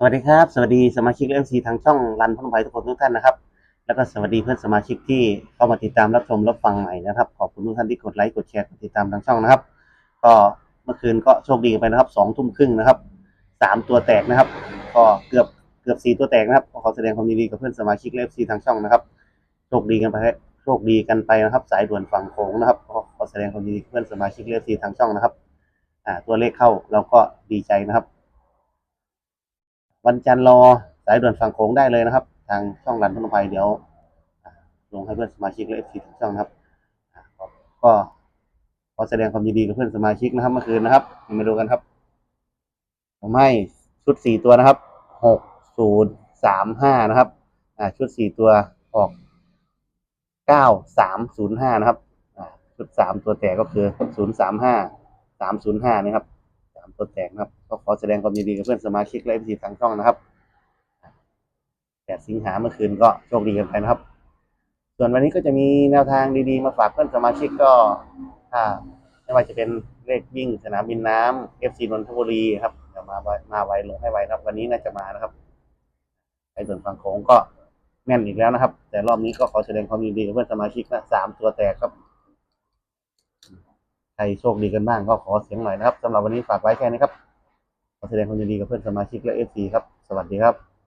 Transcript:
สวัสดีครับ สวัสดีสมาชิกเอ็มซีทางช่องรันพนมไพทุกคนทุกท่านนะครับ แล้วก็สวัสดีเพื่อนสมาชิกที่เข้ามาติดตามรับชมรับฟังใหม่นะครับ ขอบคุณทุกท่านที่กดไลค์กดแชร์กดติดตามทางช่องนะครับ ก็เมื่อคืนก็โชคดีกันไปนะครับสองทุ่มครึ่งนะครับสามตัวแตกนะครับ ก็เกือบเกือบสี่ตัวแตกนะครับก็ขอแสดงความยินดีกับเพื่อนสมาชิกเอฟซีทางช่องนะครับโชคดีกันไปโชคดีกันไปนะครับ สายด่วนฝั่งโขงนะครับก็ขอแสดงความยินดีเพื่อนสมาชิกเอฟซีทางช่องนะครับอ่าตัวเลขเข้าเราก็ดีใจนะครับ วันจันทร์รอสายด่วนฝั่งโขงได้เลยนะครับ ทางช่องรันพนมไพเดี๋ยวลงให้เพื่อนสมาชิกและเอฟซีทางช่องนะครับก็ขอแสดงความยินดีกับเพื่อนสมาชิกนะครับเมื่อคืนนะครับมาดูกันครับ ผมให้ชุดสี่ตัวนะครับหกศูนย์สามห้านะครับอ่าชุดสี่ตัวออกเก้าสามศูนย์ห้านะครับอ่าชุดสามตัวแตกก็คือศูนย์สามห้าสามศูนย์ห้านะครับามตัวแตกนะครับ ก็ขอแสดงความยินดีกับเพื่อนสมาชิกและเอฟซีทางช่องนะครับแปดสิงหาเมื่อคืนก็โชคดีกันไปนะครับ ส่วนวันนี้ก็จะมีแนวทางดีๆ มาฝากเพื่อนสมาชิกก็ถ้าไม่ว่าจะเป็นเลขวิ่งสนามบินน้ำเอฟซีนนทบุรีครับเดี๋ยวมาไวมาไวลงให้ไวครับ วันนี้น่าจะมานะครับไอ้ส่วนฝั่งโขงก็แม่นอีกแล้วนะครับ แต่รอบนี้ก็ขอแสดงความยินดีกับเพื่อนสมาชิกนะสามตัวแตกครับ ใครโชคดีกันบ้างก็ขอเสียงหน่อยนะครับสำหรับวันนี้ฝากไว้แค่นี้ครับขอแสดงความยินดีกับเพื่อนสมาชิกและเอฟซีครับ สวัสดีครับ